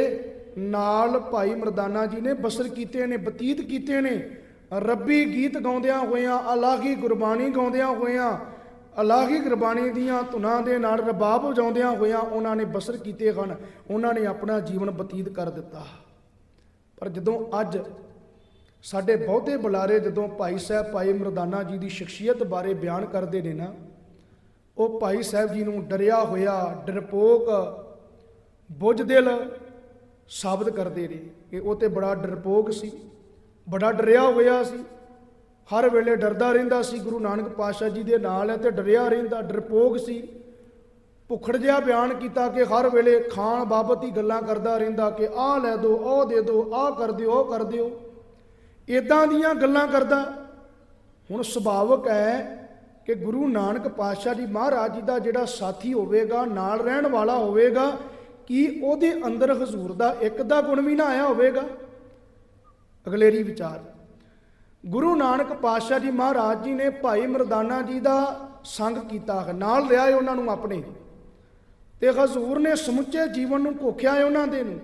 ਨਾਲ ਭਾਈ ਮਰਦਾਨਾ ਜੀ ਨੇ ਬਸਰ ਕੀਤੇ ਨੇ, ਬਤੀਤ ਕੀਤੇ ਨੇ। ਰੱਬੀ ਗੀਤ ਗਾਉਂਦਿਆਂ ਹੋਇਆਂ, ਅਲਾਹੀ ਗੁਰਬਾਣੀ ਗਾਉਂਦਿਆਂ ਹੋਇਆਂ, ਅਲਾਹੀ ਗੁਰਬਾਣੀ ਦੀਆਂ ਧੁਨਾਂ ਦੇ ਨਾਲ ਰਬਾਬ ਵਜਾਉਂਦਿਆਂ ਹੋਇਆਂ ਉਹਨਾਂ ਨੇ ਬਸਰ ਕੀਤੇ ਹਨ। ਉਹਨਾਂ ਨੇ ਆਪਣਾ ਜੀਵਨ ਬਤੀਤ ਕਰ ਦਿੱਤਾ। ਪਰ ਜਦੋਂ ਅੱਜ ਸਾਡੇ ਬਹੁਤੇ ਬੁਲਾਰੇ ਜਦੋਂ ਭਾਈ ਸਾਹਿਬ, ਭਾਈ ਮਰਦਾਨਾ ਜੀ ਦੀ ਸ਼ਖਸੀਅਤ ਬਾਰੇ ਬਿਆਨ ਕਰਦੇ ਨੇ ਨਾ, ਉਹ ਭਾਈ ਸਾਹਿਬ ਜੀ ਨੂੰ ਡਰਿਆ ਹੋਇਆ, ਡਰਪੋਕ ਬੁੱਝਦਿਲ ਸਾਬਤ ਕਰਦੇ ਨੇ ਕਿ ਉਹ ਤੇ ਬੜਾ ਡਰਪੋਕ ਸੀ। ਬੜਾ ਡਰਿਆ ਹੋਇਆ ਸੀ। ਹਰ ਵੇਲੇ ਡਰਦਾ ਰਹਿੰਦਾ ਸੀ, ਗੁਰੂ ਨਾਨਕ ਪਾਤਸ਼ਾਹ ਜੀ ਦੇ ਨਾਲ ਹੈ ਤੇ ਡਰਿਆ ਰਹਿੰਦਾ, ਡਰਪੋਕ ਸੀ। ਭੁੱਖੜ ਜਿਹਾ ਬਿਆਨ ਕੀਤਾ ਕਿ ਹਰ ਵੇਲੇ ਖਾਣ ਬਾਬਤ ਹੀ ਗੱਲਾਂ ਕਰਦਾ ਰਹਿੰਦਾ ਕਿ ਆਹ ਲੈ ਦਿਓ ਉਹ ਦੇ ਦਿਓ ਆਹ ਕਰ ਦਿਓ ਉਹ ਕਰ ਦਿਓ। ਇਦਾਂ ਦੀਆਂ ਗੱਲਾਂ ਕਰਦਾ। ਹੁਣ ਸੁਭਾਵਕ ਹੈ ਕਿ ਗੁਰੂ ਨਾਨਕ ਪਾਤਸ਼ਾਹ ਜੀ ਮਹਾਰਾਜ ਜੀ ਦਾ ਜਿਹੜਾ ਸਾਥੀ ਹੋਵੇਗਾ, ਨਾਲ ਰਹਿਣ ਵਾਲਾ ਹੋਵੇਗਾ, ਕਿ ਉਹਦੇ ਅੰਦਰ ਹਜ਼ੂਰ ਦਾ ਇੱਕ ਦਾ ਗੁਣ ਵੀ ਨਾ ਆਇਆ ਹੋਵੇਗਾ? ਅਗਲੇਰੀ ਵਿਚਾਰ। ਗੁਰੂ ਨਾਨਕ ਪਾਤਸ਼ਾਹ ਜੀ ਮਹਾਰਾਜ ਜੀ ਨੇ ਭਾਈ ਮਰਦਾਨਾ ਜੀ ਦਾ ਸੰਗ ਕੀਤਾ। ਹੈ ਨਾਲ ਰਿਹਾ ਹੈ ਉਹਨਾਂ ਨੂੰ ਆਪਣੇ। ਤੇ ਹਜ਼ੂਰ ਨੇ ਸਮੁੱਚੇ ਜੀਵਨ ਨੂੰ ਘੋਖਿਆ ਹੈ ਉਹਨਾਂ ਦੇ ਨੂੰ।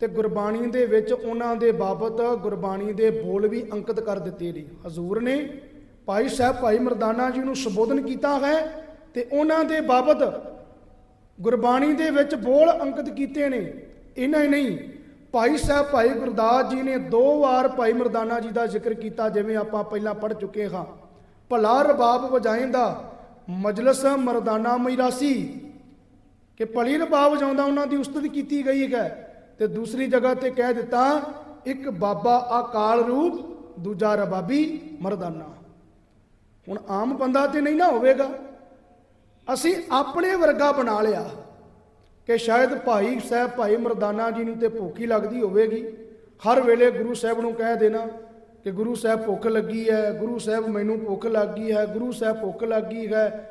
ਤੇ ਗੁਰਬਾਣੀ ਦੇ ਵਿੱਚ ਉਹਨਾਂ ਦੇ ਬਾਬਤ ਗੁਰਬਾਣੀ ਦੇ ਬੋਲ ਵੀ ਅੰਕਿਤ ਕਰ ਦਿੱਤੇ ਨੇ। ਹਜ਼ੂਰ ਨੇ ਭਾਈ ਸਾਹਿਬ, ਭਾਈ ਮਰਦਾਨਾ ਜੀ ਨੂੰ ਸੰਬੋਧਨ ਕੀਤਾ ਹੈ ਤੇ ਉਹਨਾਂ ਦੇ ਬਾਬਤ ਗੁਰਬਾਣੀ ਦੇ ਵਿੱਚ ਬੋਲ ਅੰਕਿਤ ਕੀਤੇ ਨੇ। ਇਹਨਾਂ ਹੀ ਨਹੀਂ ਭਾਈ ਸਾਹਿਬ, ਭਾਈ ਗੁਰਦਾਸ ਜੀ ਨੇ ਦੋ ਵਾਰ ਭਾਈ ਮਰਦਾਨਾ ਜੀ ਦਾ ਜ਼ਿਕਰ ਕੀਤਾ, ਜਿਵੇਂ ਆਪਾਂ ਪਹਿਲਾਂ ਪੜ੍ਹ ਚੁੱਕੇ ਹਾਂ। ਭਲਾ ਰਬਾਬ ਵਜਾਇੰਦਾ ਮਜਲਸ ਮਰਦਾਨਾ ਮਿਰਾਸੀ ਕਿ ਭਲੀ ਰਬਾਬ ਵਜਾਉਂਦਾ, ਉਹਨਾਂ ਦੀ ਉਸਤਤ ਕੀਤੀ ਗਈ ਹੈ। ਤੇ ਦੂਸਰੀ ਜਗ੍ਹਾ ਤੇ ਕਹਿ ਦਿੱਤਾ, ਇੱਕ ਬਾਬਾ ਅਕਾਲ ਰੂਪ, ਦੂਜਾ ਰਬਾਬੀ ਮਰਦਾਨਾ। ਹੁਣ ਆਮ ਬੰਦਾ ਤੇ ਨਹੀਂ ਨਾ ਹੋਵੇਗਾ। ਅਸੀਂ ਆਪਣੇ ਵਰਗਾ ਬਣਾ ਲਿਆ। ਕਿ ਸ਼ਾਇਦ ਭਾਈ ਸਾਹਿਬ, ਭਾਈ ਮਰਦਾਨਾ ਜੀ ਨੂੰ ਤੇ ਭੁੱਖ ਹੀ ਲੱਗਦੀ ਹੋਵੇਗੀ। ਹਰ ਵੇਲੇ ਗੁਰੂ ਸਾਹਿਬ ਨੂੰ ਕਹਿ ਦੇਣਾ ਕਿ ਗੁਰੂ ਸਾਹਿਬ ਭੁੱਖ ਲੱਗੀ ਹੈ, ਗੁਰੂ ਸਾਹਿਬ ਮੈਨੂੰ ਭੁੱਖ ਲੱਗੀ ਹੈ, ਗੁਰੂ ਸਾਹਿਬ ਭੁੱਖ ਲੱਗੀ ਹੈ।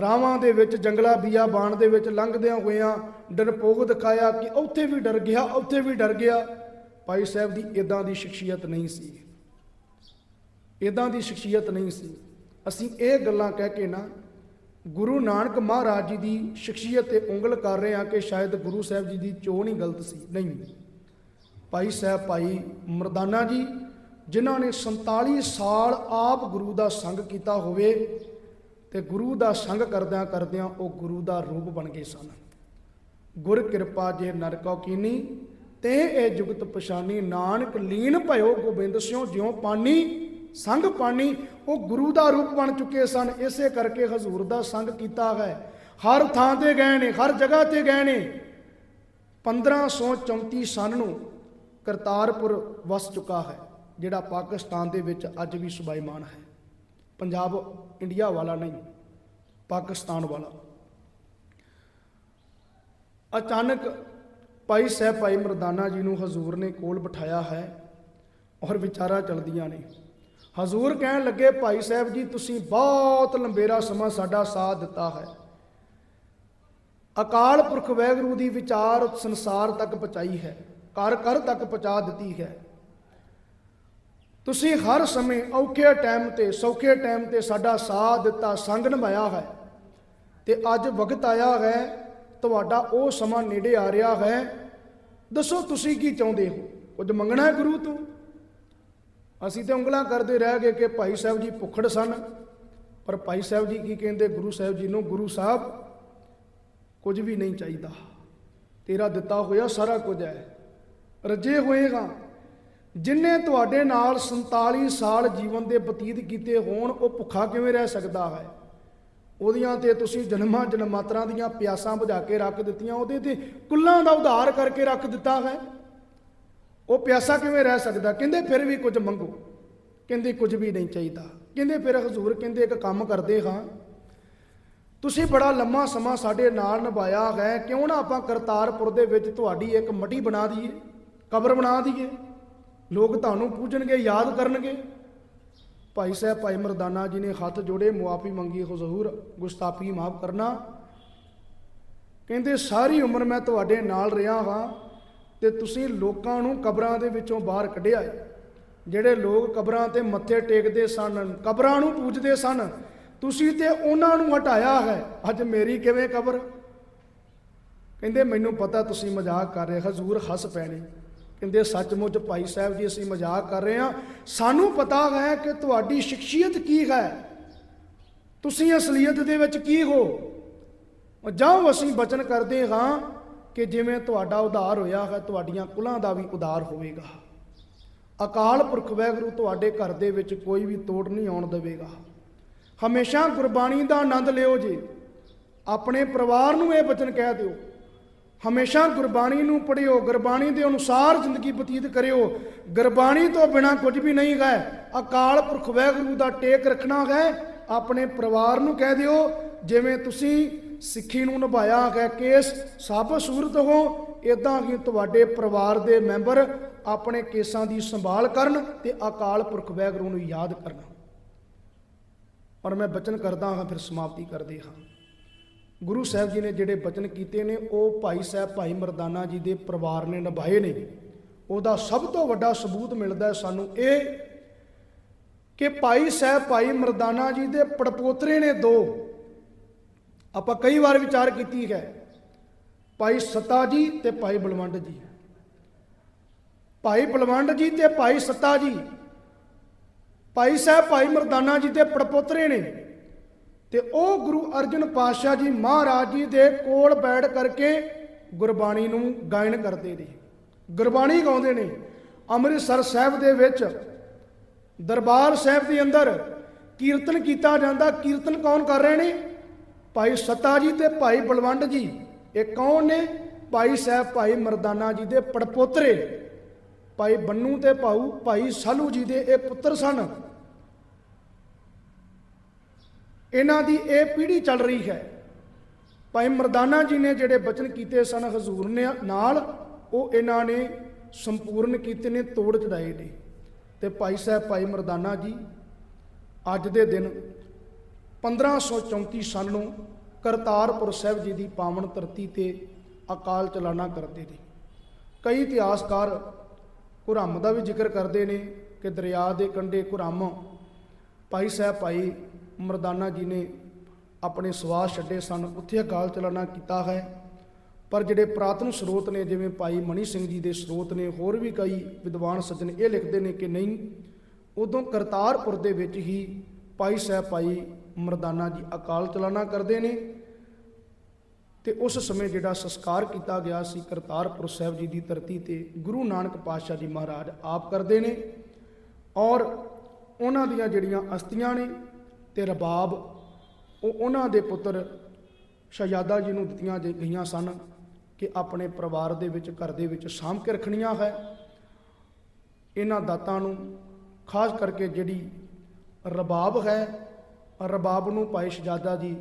ਰਾਵਾਂ ਦੇ ਵਿੱਚ ਜੰਗਲਾ ਬੀਆ ਬਾਣ ਦੇ ਵਿੱਚ ਲੰਘਦਿਆਂ ਹੋਇਆਂ ਡਰਪੋਕ ਦਿਖਾਇਆ ਕਿ ਉੱਥੇ ਵੀ ਡਰ ਗਿਆ, ਉੱਥੇ ਵੀ ਡਰ ਗਿਆ। ਭਾਈ ਸਾਹਿਬ ਦੀ ਇਦਾਂ ਦੀ ਸ਼ਖਸੀਅਤ ਨਹੀਂ ਸੀ। ਇਦਾਂ ਦੀ ਸ਼ਖਸੀਅਤ ਨਹੀਂ ਸੀ। ਅਸੀਂ ਇਹ ਗੱਲਾਂ ਕਹਿ ਕੇ ਨਾ ਗੁਰੂ ਨਾਨਕ ਮਹਾਰਾਜ ਜੀ ਦੀ ਸ਼ਖਸੀਅਤ ਤੇ ਉਂਗਲ ਕਰ ਰਹੇ ਹਾਂ ਕਿ ਸ਼ਾਇਦ ਗੁਰੂ ਸਾਹਿਬ ਜੀ ਦੀ ਚੋਣ ਹੀ ਗਲਤ ਸੀ। ਨਹੀਂ। ਭਾਈ ਸਾਹਿਬ, ਭਾਈ ਮਰਦਾਨਾ ਜੀ, ਜਿਨ੍ਹਾਂ ਨੇ 47 ਸਾਲ ਆਪ ਗੁਰੂ ਦਾ ਸੰਗ ਕੀਤਾ ਹੋਵੇ ਤੇ ਗੁਰੂ ਦਾ ਸੰਗ ਕਰਦਿਆਂ ਕਰਦਿਆਂ ਉਹ ਗੁਰੂ ਦਾ ਰੂਪ ਬਣ ਗਏ ਸਨ। ਗੁਰ ਕਿਰਪਾ ਜੇ ਨਰਕੋ ਕੀਨੀ ਤੇ ਇਹ ਜੁਗਤ ਪਛਾਨੀ। ਨਾਨਕ ਲੀਨ ਭਇਓ ਗੋਬਿੰਦ ਸਿਓ ਜਿਉ ਪਾਨੀ ਸੰਗ ਪਾਣੀ, ਉਹ ਗੁਰੂ ਦਾ ਰੂਪ ਬਣ ਚੁੱਕੇ ਸਨ। ਇਸੇ ਕਰਕੇ ਹਜ਼ੂਰ ਦਾ ਸੰਗ ਕੀਤਾ ਹੈ। ਹਰ ਥਾਂ ਤੇ ਗਏ ਨੇ, ਹਰ ਜਗ੍ਹਾ ਤੇ ਗਏ ਨੇ। 1534 ਸਨ ਨੂੰ ਕਰਤਾਰਪੁਰ ਵਸ ਚੁੱਕਾ ਹੈ, ਜਿਹੜਾ ਪਾਕਿਸਤਾਨ ਦੇ ਵਿੱਚ ਅੱਜ ਵੀ ਸੁਭਾਈਮਾਨ ਹੈ। ਪੰਜਾਬ ਇੰਡੀਆ ਵਾਲਾ ਨਹੀਂ, ਪਾਕਿਸਤਾਨ ਵਾਲਾ। ਅਚਾਨਕ ਭਾਈ ਸਾਹਿਬ ਭਾਈ ਮਰਦਾਨਾ ਜੀ ਨੂੰ ਹਜ਼ੂਰ ਨੇ ਕੋਲ ਬਿਠਾਇਆ ਹੈ ਔਰ ਵਿਚਾਰਾਂ ਚਲਦੀਆਂ ਨੇ। ਹਜ਼ੂਰ ਕਹਿਣ ਲੱਗੇ, ਭਾਈ ਸਾਹਿਬ ਜੀ, ਤੁਸੀਂ ਬਹੁਤ ਲੰਬੇਰਾ ਸਮਾਂ ਸਾਡਾ ਸਾਥ ਦਿੱਤਾ ਹੈ। ਅਕਾਲ ਪੁਰਖ ਵੈਗਰੂ ਦੀ ਵਿਚਾਰ ਸੰਸਾਰ ਤੱਕ ਪਹੁੰਚਾਈ ਹੈ ਕਰ ਕਰ ਤੱਕ ਪਹੁੰਚਾ ਦਿੱਤੀ ਹੈ। ਤੁਸੀਂ ਹਰ ਸਮੇਂ ਔਖੇ ਟਾਈਮ ਤੇ, ਸੌਖੇ ਟਾਈਮ ਤੇ ਸਾਡਾ ਸਾਥ ਦਿੱਤਾ, ਸੰਗ ਨਿਭਾਇਆ ਹੈ। ਤੇ ਅੱਜ ਵਕਤ ਆਇਆ ਹੈ, ਤੁਹਾਡਾ ਉਹ ਸਮਾਂ ਨੇੜੇ ਆ ਰਿਹਾ ਹੈ। ਦੱਸੋ ਤੁਸੀਂ ਕੀ ਚਾਹੁੰਦੇ ਹੋ? ਕੁਝ ਮੰਗਣਾ ਹੈ ਗੁਰੂ ਤੋਂ? ਅਸੀਂ ਤੇ ਉਂਗਲਾਂ ਕਰਦੇ ਰਹਿ ਗਏ ਕਿ ਭਾਈ ਸਾਹਿਬ ਜੀ ਭੁੱਖੜ ਸਨ। ਪਰ ਭਾਈ ਸਾਹਿਬ ਜੀ ਕੀ ਕਹਿੰਦੇ? ਗੁਰੂ ਸਾਹਿਬ ਜੀ ਨੂੰ, ਗੁਰੂ ਸਾਹਿਬ, ਕੁਝ ਵੀ ਨਹੀਂ ਚਾਹੀਦਾ। ਤੇਰਾ ਦਿੱਤਾ ਹੋਇਆ ਸਾਰਾ ਕੁਝ ਹੈ। ਰੱਜੇ ਹੋਏਗਾ ਜਿਨੇ ਤੁਹਾਡੇ ਨਾਲ 47 ਸਾਲ ਜੀਵਨ ਦੇ ਬਤੀਤ ਕੀਤੇ ਹੋਣ, ਉਹ ਭੁੱਖਾ ਕਿਵੇਂ ਰਹਿ ਸਕਦਾ ਹੈ? ਉਹਦੀਆਂ ਤੇ ਤੁਸੀਂ ਜਨਮਾਂ ਜਨਮਾਤਰਾਂ ਦੀਆਂ ਪਿਆਸਾਂ ਬੁਝਾ ਕੇ ਰੱਖ ਦਿੱਤੀਆਂ, ਉਹਦੇ ਤੇ ਕੁੱਲਾਂ ਦਾ ਉਧਾਰ ਕਰਕੇ ਰੱਖ ਦਿੱਤਾ ਹੈ। ਉਹ ਪਿਆਸਾ ਕਿਵੇਂ ਰਹਿ ਸਕਦਾ? ਕਹਿੰਦੇ ਫਿਰ ਵੀ ਕੁਝ ਮੰਗੋ। ਕਹਿੰਦੇ ਕੁਝ ਵੀ ਨਹੀਂ ਚਾਹੀਦਾ। ਕਹਿੰਦੇ ਫਿਰ ਹਜ਼ੂਰ, ਕਹਿੰਦੇ ਇੱਕ ਕੰਮ ਕਰਦੇ ਹਾਂ। ਤੁਸੀਂ ਬੜਾ ਲੰਮਾ ਸਮਾਂ ਸਾਡੇ ਨਾਲ ਨਿਭਾਇਆ ਹੈ। ਕਿਉਂ ਨਾ ਆਪਾਂ ਕਰਤਾਰਪੁਰ ਦੇ ਵਿੱਚ ਤੁਹਾਡੀ ਇੱਕ ਮਟੀ ਬਣਾ ਦਈਏ, ਕਬਰ ਬਣਾ ਦਈਏ। ਲੋਕ ਤੁਹਾਨੂੰ ਪੂਜਣਗੇ, ਯਾਦ ਕਰਨਗੇ। ਭਾਈ ਸਾਹਿਬ, ਭਾਈ ਮਰਦਾਨਾ ਜੀ ਨੇ ਹੱਥ ਜੋੜੇ, ਮੁਆਫੀ ਮੰਗੀ, ਹਜ਼ੂਰ ਗੁਸਤਾਫੀ ਮਾਫ ਕਰਨਾ। ਕਹਿੰਦੇ, ਸਾਰੀ ਉਮਰ ਮੈਂ ਤੁਹਾਡੇ ਨਾਲ ਰਿਹਾ ਹਾਂ। ਤੇ ਤੁਸੀਂ ਲੋਕਾਂ ਨੂੰ ਕਬਰਾਂ ਦੇ ਵਿੱਚੋਂ ਬਾਹਰ ਕੱਢਿਆ ਹੈ। ਜਿਹੜੇ ਲੋਕ ਕਬਰਾਂ ਤੇ ਮੱਥੇ ਟੇਕਦੇ ਸਨ, ਕਬਰਾਂ ਨੂੰ ਪੂਜਦੇ ਸਨ, ਤੁਸੀਂ ਤੇ ਉਹਨਾਂ ਨੂੰ ਹਟਾਇਆ ਹੈ। ਅੱਜ ਮੇਰੀ ਕਿਵੇਂ ਕਬਰ? ਕਹਿੰਦੇ, ਮੈਨੂੰ ਪਤਾ ਤੁਸੀਂ ਮਜ਼ਾਕ ਕਰ ਰਹੇ ਹਜ਼ੂਰ ਹੱਸ ਪੈਣੇ। ਕਹਿੰਦੇ, ਸੱਚਮੁੱਚ ਭਾਈ ਸਾਹਿਬ ਜੀ, ਅਸੀਂ ਮਜ਼ਾਕ ਕਰ ਰਹੇ ਹਾਂ। ਸਾਨੂੰ ਪਤਾ ਹੈ ਕਿ ਤੁਹਾਡੀ ਸ਼ਖਸੀਅਤ ਕੀ ਹੈ। ਤੁਸੀਂ ਅਸਲੀਅਤ ਦੇ ਵਿੱਚ ਕੀ ਹੋ? ਜਾਓ, ਅਸੀਂ ਬਚਨ ਕਰਦੇ ਹਾਂ। ਕਿ ਜਿਵੇਂ ਤੁਹਾਡਾ ਉਧਾਰ ਹੋਇਆ ਹੈ, ਤੁਹਾਡੀਆਂ ਕੁਲਾਂ ਦਾ ਵੀ ਉਧਾਰ ਹੋਵੇਗਾ। ਅਕਾਲ ਪੁਰਖ ਵੈਗਰੂ ਤੁਹਾਡੇ ਘਰ ਦੇ ਵਿੱਚ ਕੋਈ ਵੀ ਤੋੜ ਨਹੀਂ ਆਉਣ ਦੇਵੇਗਾ। ਹਮੇਸ਼ਾ ਗੁਰਬਾਣੀ ਦਾ ਆਨੰਦ ਲਿਓ ਜੀ। ਆਪਣੇ ਪਰਿਵਾਰ ਨੂੰ ਇਹ ਬਚਨ ਕਹਿ ਦਿਓ। ਹਮੇਸ਼ਾ ਗੁਰਬਾਣੀ ਨੂੰ ਪੜ੍ਹਿਓ, ਗੁਰਬਾਣੀ ਦੇ ਅਨੁਸਾਰ ਜ਼ਿੰਦਗੀ ਬਤੀਤ ਕਰਿਓ। ਗੁਰਬਾਣੀ ਤੋਂ ਬਿਨਾ ਕੁਝ ਵੀ ਨਹੀਂ ਹੈ। ਅਕਾਲ ਪੁਰਖ ਵੈਗਰੂ ਦਾ ਟੇਕ ਰੱਖਣਾ ਹੈ। ਆਪਣੇ ਪਰਿਵਾਰ ਨੂੰ ਕਹਿ ਦਿਓ, ਜਿਵੇਂ ਤੁਸੀਂ ਸਿੱਖੀ ਨੂੰ ਨਿਭਾਇਆ ਹੈ ਕੇਸ, ਸਭ ਸੂਰਤ ਹੋ ਇਦਾਂ ਹੀ ਤੁਹਾਡੇ ਪਰਿਵਾਰ ਦੇ ਮੈਂਬਰ ਆਪਣੇ ਕੇਸਾਂ ਦੀ ਸੰਭਾਲ ਕਰਨ ਤੇ ਅਕਾਲ ਪੁਰਖ ਵੈਗਰੂ ਨੂੰ ਯਾਦ ਕਰਨ। ਔਰ ਮੈਂ ਬਚਨ ਕਰਦਾ ਹਾਂ, ਫਿਰ ਸਮਾਪਤੀ ਕਰਦੇ ਹਾਂ। ਗੁਰੂ ਸਾਹਿਬ ਜੀ ਨੇ ਜਿਹੜੇ ਬਚਨ ਕੀਤੇ ਨੇ, ਉਹ ਭਾਈ ਸਾਹਿਬ ਭਾਈ ਮਰਦਾਨਾ ਜੀ ਦੇ ਪਰਿਵਾਰ ਨੇ ਨਿਭਾਏ ਨੇ। ਉਹਦਾ ਸਭ ਤੋਂ ਵੱਡਾ ਸਬੂਤ ਮਿਲਦਾ ਹੈ ਸਾਨੂੰ ਇਹ ਕਿ ਭਾਈ ਸਾਹਿਬ ਭਾਈ ਮਰਦਾਨਾ ਜੀ ਦੇ ਪੜਪੋਤਰੇ ਨੇ ਦੋ। ਆਪਾਂ ਕਈ ਵਾਰ ਵਿਚਾਰ ਕੀਤੀ ਹੈ, ਭਾਈ ਸਤਾ ਜੀ ਤੇ ਭਾਈ ਬਲਵੰਡ ਜੀ। ਭਾਈ ਬਲਵੰਡ ਜੀ ਤੇ ਭਾਈ ਸਤਾ ਜੀ, ਭਾਈ ਸਾਹਿਬ ਭਾਈ ਮਰਦਾਨਾ ਜੀ ਦੇ ਪੜਪੋਤਰੇ ਨੇ ਤੇ ਉਹ ਗੁਰੂ ਅਰਜਨ ਪਾਤਸ਼ਾਹ ਜੀ ਮਹਾਰਾਜ ਜੀ ਦੇ ਕੋਲ ਬੈਠ ਕਰਕੇ ਗੁਰਬਾਣੀ ਨੂੰ ਗਾਇਨ ਕਰਦੇ ਨੇ। ਗੁਰਬਾਣੀ ਗਾਉਂਦੇ ਨੇ। ਅੰਮ੍ਰਿਤਸਰ ਸਾਹਿਬ ਦੇ ਵਿੱਚ ਦਰਬਾਰ ਸਾਹਿਬ ਦੇ ਅੰਦਰ ਕੀਰਤਨ ਕੀਤਾ ਜਾਂਦਾ। ਕੀਰਤਨ ਕੌਣ ਕਰ ਰਹੇ ਨੇ? ਭਾਈ ਸਤਾ ਜੀ ਤੇ ਭਾਈ ਬਲਵੰਡ ਜੀ, ਇਹ ਕੌਣ ਨੇ? ਭਾਈ ਸਾਹਿਬ ਭਾਈ ਮਰਦਾਨਾ ਜੀ ਦੇ ਪੜਪੋਤਰੇ। ਭਾਈ ਬੰਨੂ ਤੇ ਭਾਊ ਭਾਈ ਸਾਲੂ ਜੀ ਦੇ ਇਹ ਪੁੱਤਰ ਸਨ। ਇਹਨਾਂ ਦੀ ਇਹ ਪੀੜ੍ਹੀ ਚੱਲ ਰਹੀ ਹੈ। ਭਾਈ ਮਰਦਾਨਾ ਜੀ ਨੇ ਜਿਹੜੇ ਬਚਨ ਕੀਤੇ ਸਨ ਹਜ਼ੂਰ ਨੇ ਨਾਲ, ਉਹ ਇਹਨਾਂ ਨੇ ਸੰਪੂਰਨ ਕੀਤੇ ਨੇ, ਤੋੜ ਚੜਾਏ ਨੇ। ਤੇ ਭਾਈ ਸਾਹਿਬ ਭਾਈ ਮਰਦਾਨਾ ਜੀ, ਅੱਜ ਦੇ ਦਿਨ 1534 ਸਾਲ ਨੂੰ ਕਰਤਾਰਪੁਰ ਸਾਹਿਬ ਜੀ ਦੀ ਪਾਵਨ ਧਰਤੀ ਤੇ ਅਕਾਲ ਚਲਾਣਾ ਕਰਦੇ ਨੇ। ਕਈ ਇਤਿਹਾਸਕਾਰ ਕੁਰਮ ਦਾ ਵੀ ਜ਼ਿਕਰ ਕਰਦੇ ਨੇ ਕਿ ਦਰਿਆ ਦੇ ਕੰਢੇ ਕੁਰਮ ਭਾਈ ਸਾਹਿਬ ਭਾਈ ਮਰਦਾਨਾ ਜੀ ਨੇ ਆਪਣੇ ਸਵਾਸ ਛੱਡੇ ਸਨ। ਉੱਥੇ ਅਕਾਲ ਚਲਾਣਾ ਕੀਤਾ ਹੈ। ਪਰ ਜਿਹੜੇ ਪ੍ਰਾਤਨ ਸਰੋਤ ਨੇ, ਜਿਵੇਂ ਭਾਈ ਮਣੀ ਸਿੰਘ ਜੀ ਦੇ ਸਰੋਤ ਨੇ, ਹੋਰ ਵੀ ਕਈ ਵਿਦਵਾਨ ਸੱਜਣ ਇਹ ਲਿਖਦੇ ਨੇ ਕਿ ਨਹੀਂ, ਉਦੋਂ ਕਰਤਾਰਪੁਰ ਦੇ ਵਿੱਚ ਹੀ ਭਾਈ ਸਾਹਿਬ ਭਾਈ ਮਰਦਾਨਾ ਜੀ ਅਕਾਲ ਚਲਾਣਾ ਕਰਦੇ ਨੇ ਤੇ ਉਸ ਸਮੇਂ ਜਿਹੜਾ ਸੰਸਕਾਰ ਕੀਤਾ ਗਿਆ ਸੀ ਕਰਤਾਰਪੁਰ ਸਾਹਿਬ ਜੀ ਦੀ ਧਰਤੀ ਤੇ ਗੁਰੂ ਨਾਨਕ ਪਾਤਸ਼ਾਹ ਜੀ ਮਹਾਰਾਜ ਆਪ ਕਰਦੇ ਨੇ ਔਰ ਉਹਨਾਂ ਦੀਆਂ ਜਿਹੜੀਆਂ ਅਸਥੀਆਂ ਨੇ ਤੇ ਰਬਾਬ, ਉਹ ਉਹਨਾਂ ਦੇ ਪੁੱਤਰ ਸ਼ਹਿਜ਼ਾਦਾ ਜੀ ਨੂੰ ਦਿੱਤੀਆਂ ਗਈਆਂ ਸਨ ਕਿ ਆਪਣੇ ਪਰਿਵਾਰ ਦੇ ਵਿੱਚ, ਘਰ ਦੇ ਵਿੱਚ ਸਾਂਭ ਕੇ ਰੱਖਣੀਆਂ ਹੈ। ਇਹਨਾਂ ਦਾਤਾਂ ਨੂੰ ਖਾਸ ਕਰਕੇ ਜਿਹੜੀ ਰਬਾਬ ਹੈ ਰਬਾਬ ਨੂੰ ਭਾਈ ਸ਼ਹਿਜ਼ਾਦਾ ਦੀ